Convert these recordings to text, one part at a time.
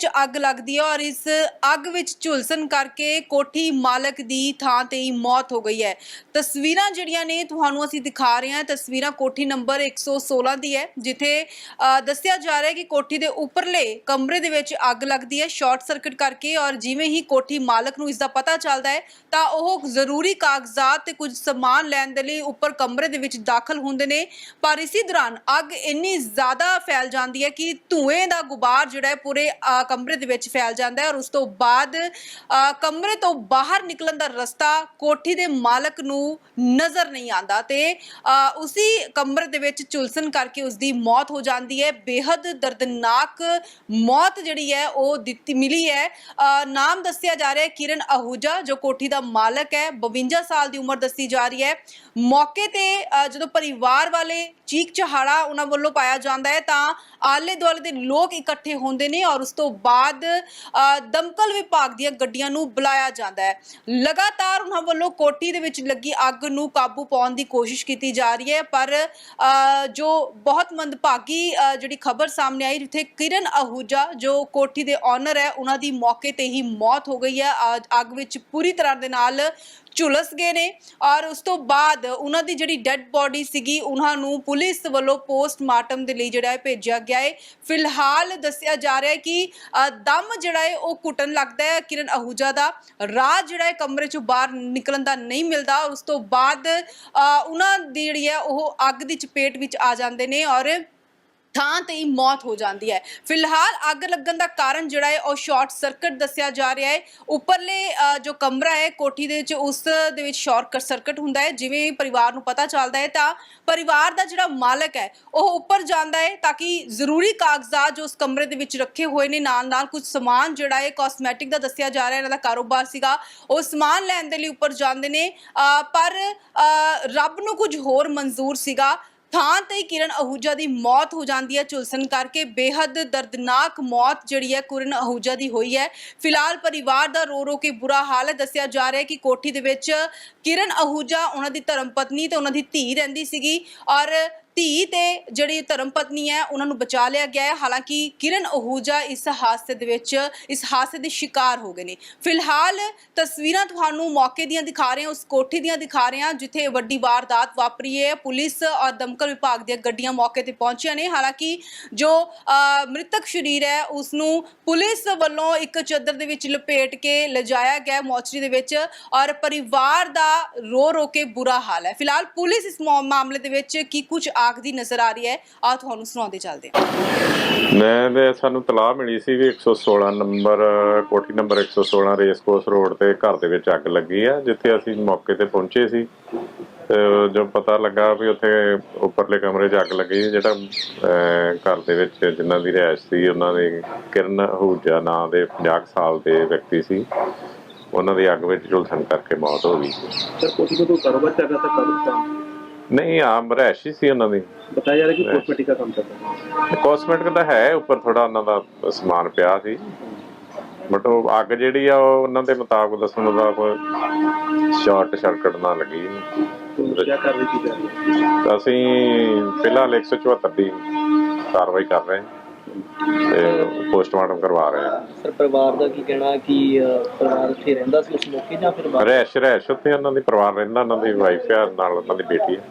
ਵਿੱਚ ਅੱਗ ਲੱਗਦੀ ਹੈ ਔਰ ਇਸ ਅੱਗ ਵਿੱਚ ਝੁਲਸਣ ਕਰਕੇ ਕੋਠੀ ਮਾਲਕ ਦੀ ਥਾਂ ਤੇ ਹੀ ਮੌਤ ਹੋ ਗਈ ਹੈ। ਤਸਵੀਰਾਂ ਜਿਹੜੀਆਂ ਨੇ ਤੁਹਾਨੂੰ ਅਸੀਂ ਦਿਖਾ ਰਹੇ ਹਾਂ। ਤਸਵੀਰਾਂ ਕੋਠੀ ਨੰਬਰ 116 ਦੀ ਹੈ, ਜਿੱਥੇ ਦੱਸਿਆ ਜਾ ਰਿਹਾ ਹੈ ਕਿ ਕੋਠੀ ਦੇ ਉੱਪਰਲੇ ਕਮਰੇ ਦੇ ਵਿੱਚ ਅੱਗ ਲੱਗਦੀ ਹੈ ਸ਼ਾਰਟ ਸਰਕਟ ਕਰਕੇ ਔਰ ਜਿਵੇਂ ਹੀ ਕੋਠੀ ਮਾਲਕ ਨੂੰ ਇਸ ਦਾ ਪਤਾ ਚੱਲਦਾ ਹੈ, ਤਾਂ ਉਹ ਜ਼ਰੂਰੀ ਕਾਗਜ਼ਾਤ ਤੇ ਕੁਝ ਸਮਾਨ ਲੈਣ ਦੇ ਲਈ ਉੱਪਰ ਕਮਰੇ ਦੇ ਵਿੱਚ ਦਾਖਲ ਹੁੰਦੇ ਨੇ। ਪਰ ਇਸੇ ਦੌਰਾਨ ਅੱਗ ਇੰਨੀ ਜ਼ਿਆਦਾ ਫੈਲ ਜਾਂਦੀ ਹੈ ਕਿ ਧੂਏ ਦਾ ਗੁਬਾਰ ਜਿਹੜਾ ਹੈ ਪੂਰੇ ਕਮਰੇ ਦੇ ਵਿੱਚ ਫੈਲ ਜਾਂਦਾ ਹੈ ਔਰ ਉਸ ਤੋਂ ਬਾਅਦ ਕਮਰੇ ਤੋਂ ਬਾਹਰ ਨਿਕਲਣ ਦਾ ਰਸਤਾ ਕੋਠੀ ਦੇ ਮਾਲਕ ਨੂੰ ਨਜ਼ਰ ਨਹੀਂ ਆਉਂਦਾ ਤੇ ਅ, ਉਸੇ ਕਮਰੇ ਦੇ ਵਿੱਚ ਝੁਲਸਣ ਕਰਕੇ ਉਸ ਦੀ ਮੌਤ ਹੋ ਜਾਂਦੀ ਹੈ। ਬੇहद ਦਰਦਨਾਕ ਮੌਤ ਜਿਹੜੀ ਹੈ ਉਹ ਦਿੱਤੀ ਮਿਲੀ ਹੈ। ਨਾਮ ਦੱਸਿਆ ਜਾ ਰਿਹਾ ਹੈ ਕਿਰਨ ਅਹੂਜਾ ਜੋ ਕੋਠੀ ਦਾ ਮਾਲਕ ਹੈ। 52 ਸਾਲ ਦੀ ਉਮਰ ਦੱਸੀ ਜਾ ਰਹੀ ਹੈ। ਮੌਕੇ ਤੇ ਜਦੋਂ ਪਰਿਵਾਰ ਵਾਲੇ ਚੀਕ ਚਹਾੜਾ ਉਹਨਾਂ ਵੱਲੋਂ ਪਾਇਆ ਜਾਂਦਾ ਹੈ। ਤਾਂ ਆਲੇ ਦੁਆਲੇ ਦੇ ਲੋਕ ਇਕੱਠੇ ਹੁੰਦੇ ਨੇ ਔਰ ਉਸ ਤੋਂ ਬਾਅਦ ਦਮਕਲ ਵਿਭਾਗ ਦੀਆਂ ਗੱਡੀਆਂ ਨੂੰ ਬੁਲਾਇਆ ਜਾਂਦਾ ਹੈ। ਲਗਾਤਾਰ ਉਹਨਾਂ ਵੱਲੋਂ ਕੋਠੀ ਦੇ ਵਿੱਚ ਲੱਗੀ ਅੱਗ ਨੂੰ ਕਾਬੂ ਪਾਉਣ ਦੀ ਕੋਸ਼ਿਸ਼ ਕੀਤੀ ਜਾ ਰਹੀ ਹੈ। ਪਰ ਜੋ ਬਹੁਤ ਮੰਦਭਾਗੀ ਜਿਹੜੀ ਖਬਰ ਸਾਹਮਣੇ ਆਈ, ਜਿੱਥੇ ਕਿਰਨ ਅਹੂਜਾ, ਜੋ ਕੋਠੀ ਦੇ ਓਨਰ ਹੈ, ਉਹਨਾਂ ਦੀ ਮੌਕੇ ਤੇ ਹੀ ਮੌਤ ਹੋ ਗਈ ਹੈ। ਅੱਗ ਵਿੱਚ ਪੂਰੀ ਤਰ੍ਹਾਂ ਦੇ ਨਾਲ ਝੁਲਸ ਗਏ ਨੇ ਔਰ ਉਸ ਤੋਂ ਬਾਅਦ ਉਹਨਾਂ ਦੀ ਜਿਹੜੀ ਡੈੱਡ ਬੋਡੀ ਸੀਗੀ ਉਹਨਾਂ ਨੂੰ ਪੁਲਿਸ ਵੱਲੋਂ ਪੋਸਟਮਾਰਟਮ ਦੇ ਲਈ ਜਿਹੜਾ ਹੈ ਭੇਜਿਆ ਗਿਆ ਹੈ। ਫਿਲਹਾਲ ਦੱਸਿਆ ਜਾ ਰਿਹਾ ਹੈ ਕਿ ਅ, ਦਮ ਜਿਹੜਾ ਹੈ ਉਹ ਘੁੱਟਣ ਲੱਗਦਾ ਹੈ ਕਿਰਨ ਅਹੂਜਾ ਦਾ। ਰਾਹ ਜਿਹੜਾ ਹੈ ਕਮਰੇ ਚੋਂ ਬਾਹਰ ਨਿਕਲਣ ਦਾ ਨਹੀਂ ਮਿਲਦਾ। ਔਰ ਉਸ ਤੋਂ ਬਾਅਦ ਅ, ਉਹਨਾਂ ਦੀ ਜਿਹੜੀ ਹੈ ਉਹ ਅੱਗ ਦੀ ਚਪੇਟ ਵਿੱਚ ਆ ਜਾਂਦੇ ਨੇ ਔਰ ਥਾਂ ਤੇ ਹੀ ਮੌਤ ਹੋ ਜਾਂਦੀ ਹੈ। ਫਿਲਹਾਲ ਅੱਗ ਲੱਗਣ ਦਾ ਕਾਰਨ ਜਿਹੜਾ ਹੈ ਉਹ ਸ਼ਾਰਟ ਸਰਕਟ ਦੱਸਿਆ ਜਾ ਰਿਹਾ ਹੈ। ਉੱਪਰਲੇ ਅ, ਜੋ ਕਮਰਾ ਹੈ ਕੋਠੀ ਦੇ ਵਿੱਚ ਉਸ ਦੇ ਵਿੱਚ ਸ਼ਾਰਟ ਸਰਕਟ ਹੁੰਦਾ ਹੈ। ਜਿਵੇਂ ਹੀ ਪਰਿਵਾਰ ਨੂੰ ਪਤਾ ਚੱਲਦਾ ਹੈ ਤਾਂ ਪਰਿਵਾਰ ਦਾ ਜਿਹੜਾ ਮਾਲਕ ਹੈ ਉਹ ਉੱਪਰ ਜਾਂਦਾ ਹੈ ਤਾਂ ਕਿ ਜ਼ਰੂਰੀ ਕਾਗਜ਼ਾਤ ਜੋ ਉਸ ਕਮਰੇ ਦੇ ਵਿੱਚ ਰੱਖੇ ਹੋਏ ਨੇ ਨਾਲ ਨਾਲ ਕੁਝ ਸਮਾਨ ਜਿਹੜਾ ਹੈ ਕਾਸਮੈਟਿਕ ਦਾ ਦੱਸਿਆ ਜਾ ਰਿਹਾ ਇਹਨਾਂ ਦਾ ਕਾਰੋਬਾਰ ਸੀਗਾ। ਉਹ ਸਮਾਨ ਲੈਣ ਦੇ ਲਈ ਉੱਪਰ ਜਾਂਦੇ ਨੇ। ਅ, ਪਰ ਅ, ਰੱਬ ਨੂੰ ਕੁਝ ਹੋਰ ਮਨਜ਼ੂਰ ਸੀਗਾ। ਥਾਂ ਤੇ ਹੀ ਕਿਰਨ ਅਹੂਜਾ ਦੀ ਮੌਤ ਹੋ ਜਾਂਦੀ ਹੈ ਝੁਲਸਣ ਕਰਕੇ। ਬੇहद ਦਰਦਨਾਕ ਮੌਤ ਜਿਹੜੀ ਹੈ ਕਿਰਨ ਅਹੂਜਾ ਦੀ ਹੋਈ ਹੈ। ਫਿਲਹਾਲ ਪਰਿਵਾਰ ਦਾ ਰੋ ਰੋ ਕੇ ਬੁਰਾ ਹਾਲ ਹੈ। ਦੱਸਿਆ ਜਾ ਰਿਹਾ ਹੈ ਕਿ ਕੋਠੀ ਦੇ ਵਿੱਚ ਕਿਰਨ ਅਹੂਜਾ, ਉਹਨਾਂ ਦੀ ਧਰਮ ਪਤਨੀ ਤੇ ਉਹਨਾਂ ਦੀ ਧੀ ਰਹਿੰਦੀ ਸੀਗੀ ਔਰ ਧੀ ਤੇ ਜਿਹੜੀ ਧਰਮ ਪਤਨੀ ਹੈ, ਉਹਨਾਂ ਨੂੰ ਬਚਾ ਲਿਆ ਗਿਆ ਹੈ। ਹਾਲਾਂਕਿ ਕਿਰਨ ਅਹੂਜਾ ਇਸ ਹਾਦਸੇ ਦੇ ਵਿੱਚ, ਇਸ ਹਾਦਸੇ ਦੇ ਸ਼ਿਕਾਰ ਹੋ ਗਏ ਨੇ। ਫਿਲਹਾਲ ਤਸਵੀਰਾਂ ਤੁਹਾਨੂੰ ਮੌਕੇ ਦੀਆਂ ਦਿਖਾ ਰਹੇ ਹਾਂ, ਉਸ ਕੋਠੀ ਦੀਆਂ ਦਿਖਾ ਰਹੇ ਹਾਂ, ਜਿੱਥੇ ਵੱਡੀ ਵਾਰਦਾਤ ਵਾਪਰੀ ਹੈ। ਪੁਲਿਸ ਔਰ ਦਮਕਲ ਵਿਭਾਗ ਦੀਆਂ ਗੱਡੀਆਂ ਮੌਕੇ ਤੇ ਪਹੁੰਚੀਆਂ ਨੇ। ਹਾਲਾਂਕਿ ਜੋ ਮ੍ਰਿਤਕ ਸ਼ਰੀਰ ਹੈ ਉਸ ਨੂੰ ਪੁਲਿਸ ਵੱਲੋਂ ਇੱਕ ਚਾਦਰ ਦੇ ਵਿੱਚ ਲਪੇਟ ਕੇ ਲਿਜਾਇਆ ਗਿਆ ਹੈ ਮੋਚਰੀ ਦੇ ਵਿੱਚ ਔਰ ਪਰਿਵਾਰ ਦਾ ਰੋ ਰੋ ਕੇ ਬੁਰਾ ਹਾਲ ਹੈ। ਫਿਲਹਾਲ ਪੁਲਿਸ ਇਸ ਮਾ- ਮਾਮਲੇ ਦੇ ਵਿੱਚ ਕੀ ਕੁਝ ਆਖਦੀ ਨਜ਼ਰ ਆ ਰਹੀ ਹੈ। ਆ ਤੁਹਾਨੂੰ ਸੁਣਾਉਂਦੇ ਚੱਲਦੇ ਮੈਂ ਤੇ ਸਾਨੂੰ ਤਲਾਹ ਮਿਲੀ ਸੀ ਵੀ 116 ਨੰਬਰ ਕੋਠੀ ਨੰਬਰ 116 ਰੇਸ ਕੋਰਸ ਰੋਡ ਤੇ ਘਰ ਦੇ ਵਿੱਚ ਅੱਗ ਲੱਗੀ ਆ ਜਿੱਥੇ ਅਸੀਂ ਮੌਕੇ ਤੇ ਪਹੁੰਚੇ ਸੀ। ਜੋ ਪਤਾ ਲੱਗਾ ਵੀ ਉੱਥੇ ਉੱਪਰਲੇ ਕਮਰੇ 'ਚ ਅੱਗ ਲੱਗੀ ਜਿਹੜਾ ਘਰ ਦੇ ਵਿੱਚ ਜਿਨ੍ਹਾਂ ਦੀ ਰਹਿائش ਸੀ ਉਹਨਾਂ ਦੇ ਕਿਰਨ ਹੂਜਾ ਨਾਂ ਦੇ 50 ਸਾਲ ਦੇ ਵਿਅਕਤੀ ਸੀ। ਉਹਨਾਂ ਦੀ ਅੱਗ ਵਿੱਚ ਝੁਲਸਣ ਕਰਕੇ ਮੌਤ ਹੋ ਗਈ ਸਰ ਕੋਠੀ ਤੋਂ ਕਾਰੋਬਾਰ ਚੱਲ ਰਿਹਾ ਸੀ ਨਹੀਂ ਆਮ ਰਹਿਸ਼ ਸੀ ਉਹਨਾਂ ਦੀ। ਬਤਾਇਆ ਜਾ ਰਿਹਾ ਕਿ ਕੋਸਮੈਟਿਕ ਦਾ ਕੰਮ ਕਰਦਾ ਕੋਸਮੈਟਿਕ ਦਾ ਹੈ ਉੱਪਰ ਥੋੜਾ ਉਹਨਾਂ ਦਾ ਸਮਾਨ ਪਿਆ ਸੀ। ਬਟ ਉਹ ਅੱਗ ਜਿਹੜੀ ਆ ਉਹ ਉਹਨਾਂ ਦੇ ਮੁਤਾਬਕ ਦੱਸਣ ਮੁਤਾਬਕ ਸ਼ਾਰਟ ਸਰਕਟ ਨਾ ਲੱਗੀ। ਕੀ ਕਰ ਰਹੀ ਸੀ ਅਸੀਂ ਫਿਲਹਾਲ 174 ਦੀ ਕਾਰਵਾਈ ਕਰ ਰਹੇ ਹਾਂ। ਤੇ ਪੋਸਟਮਾਰਟਮ ਕਰਵਾ ਰਹੇ ਹਾਂ। ਸਰ ਪਰਿਵਾਰ ਦਾ ਕੀ ਕਹਿਣਾ ਕਿ ਅਹ, ਪਰਿਵਾਰ ਉੱਥੇ ਰਹਿੰਦਾ ਸੀ ਉਸ ਮੌਕੇ ਜਾਂ ਫਿਰ ਬਾਹਰ? ਰਹਿਸ਼ ਰਹਿਸ਼ ਉੱਥੇ ਉਹਨਾਂ ਦੀ ਪਰਿਵਾਰ ਰਹਿੰਦਾ ਉਹਨਾਂ ਦੀ ਵਾਈਫ ਆ ਨਾਲ ਉਹਨਾਂ ਦੀ ਬੇਟੀ ਹੈ।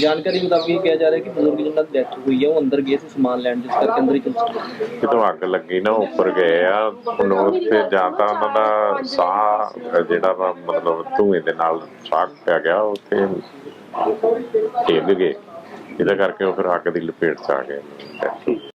ਜਾਣਕਾਰੀ ਮੁਤਾਬਕ ਇਹ ਕਿਹਾ ਜਾ ਰਿਹਾ ਕਿ ਬਜ਼ੁਰਗ ਜਿਹਨਾਂ ਦੀ ਡੈਥ ਹੋਈ ਹੈ ਉਹ ਅੰਦਰ ਗਏ ਸੀ ਸਮਾਨ ਲੈਣ ਜਿਸ ਕਰਕੇ ਅੰਦਰ ਹੀ ਚਲ ਜਦੋਂ ਅੱਗ ਲੱਗੀ ਨਾ ਉੱਪਰ ਗਏ ਆ ਉਹਨੂੰ ਉੱਥੇ ਜਾਂ ਤਾਂ ਉਹਨਾਂ ਦਾ ਸਾਹ ਜਿਹੜਾ ਵਾ ਮਤਲਬ ਧੂਏ ਦੇ ਨਾਲ ਸਾਹ ਪਿਆ ਗਿਆ ਉੱਥੇ ਡਿੱਗ ਗਏ। ਜਿਹਦੇ ਕਰਕੇ ਉਹ ਫਿਰ ਅੱਗ ਦੀ ਲਪੇਟ ਚ ਆ ਗਏ।